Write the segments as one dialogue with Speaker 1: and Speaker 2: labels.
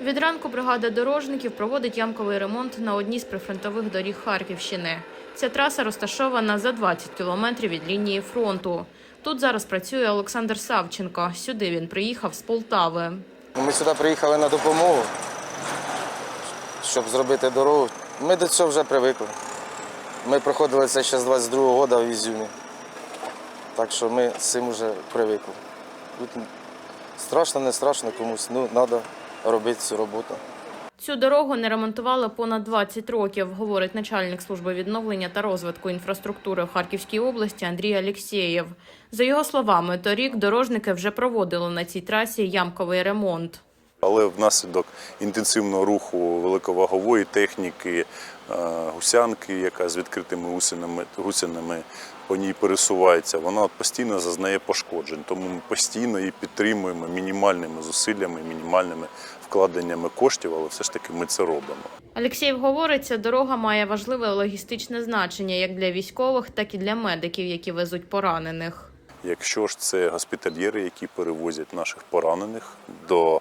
Speaker 1: Від ранку бригада дорожників проводить ямковий ремонт на одній з прифронтових доріг Харківщини. Ця траса розташована за 20 кілометрів від лінії фронту. Тут зараз працює Олександр Савченко. Сюди він приїхав з Полтави.
Speaker 2: Ми сюди приїхали на допомогу, щоб зробити дорогу. Ми до цього вже привикли. Ми проходили це ще з 22-го року в Ізюмі. Так що ми з цим вже привикли. Страшно, не страшно комусь, ну треба робити цю роботу.
Speaker 1: Цю дорогу не ремонтували понад 20 років, говорить начальник служби відновлення та розвитку інфраструктури в Харківській області Андрій Алєксєєв. За його словами, торік дорожники вже проводили на цій трасі ямковий ремонт.
Speaker 3: Але внаслідок інтенсивного руху великовагової техніки, е, гусянки, яка з відкритими гусинами, гусинами по ній пересувається, вона постійно зазнає пошкоджень. Тому ми постійно її підтримуємо мінімальними зусиллями, мінімальними вкладеннями коштів, але все ж таки ми це робимо.
Speaker 1: Алєксєєв говорить, ця дорога має важливе логістичне значення як для військових, так і для медиків, які везуть поранених.
Speaker 3: Якщо ж це госпітальєри, які перевозять наших поранених до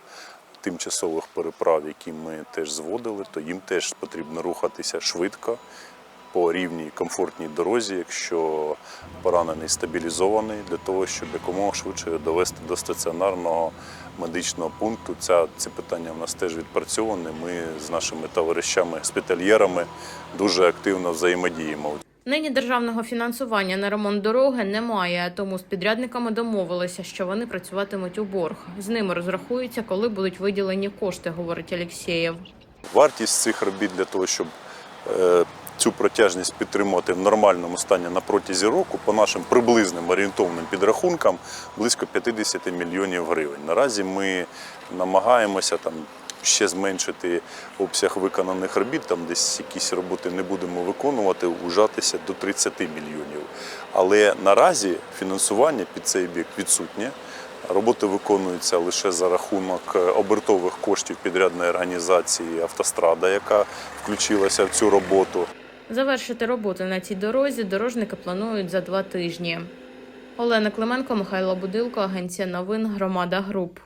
Speaker 3: тимчасових переправ, які ми теж зводили, то їм теж потрібно рухатися швидко по рівній комфортній дорозі, якщо поранений стабілізований, для того, щоб якомога швидше довести до стаціонарного медичного пункту. Ця, це питання в нас теж відпрацьоване. Ми з нашими товаришами, госпітальєрами дуже активно взаємодіємо.
Speaker 1: Нині державного фінансування на ремонт дороги немає, тому з підрядниками домовилися, що вони працюватимуть у борг. З ними розрахуються, коли будуть виділені кошти, говорить Алєксєєв.
Speaker 3: Вартість цих робіт для того, щоб е, цю протяжність підтримувати в нормальному стані на протязі року, по нашим приблизним орієнтовним підрахункам, близько 50 мільйонів гривень. Наразі ми намагаємося там. Ще зменшити обсяг виконаних робіт, там десь якісь роботи не будемо виконувати, ужатися до 30 мільйонів. Але наразі фінансування під цей бік відсутнє. Роботи виконуються лише за рахунок е, обертових коштів підрядної організації Автострада, яка включилася в цю роботу.
Speaker 1: Завершити роботи на цій дорозі дорожники планують за два тижні. Олена Клименко, Михайло Будилко, агенція новин Громада Груп.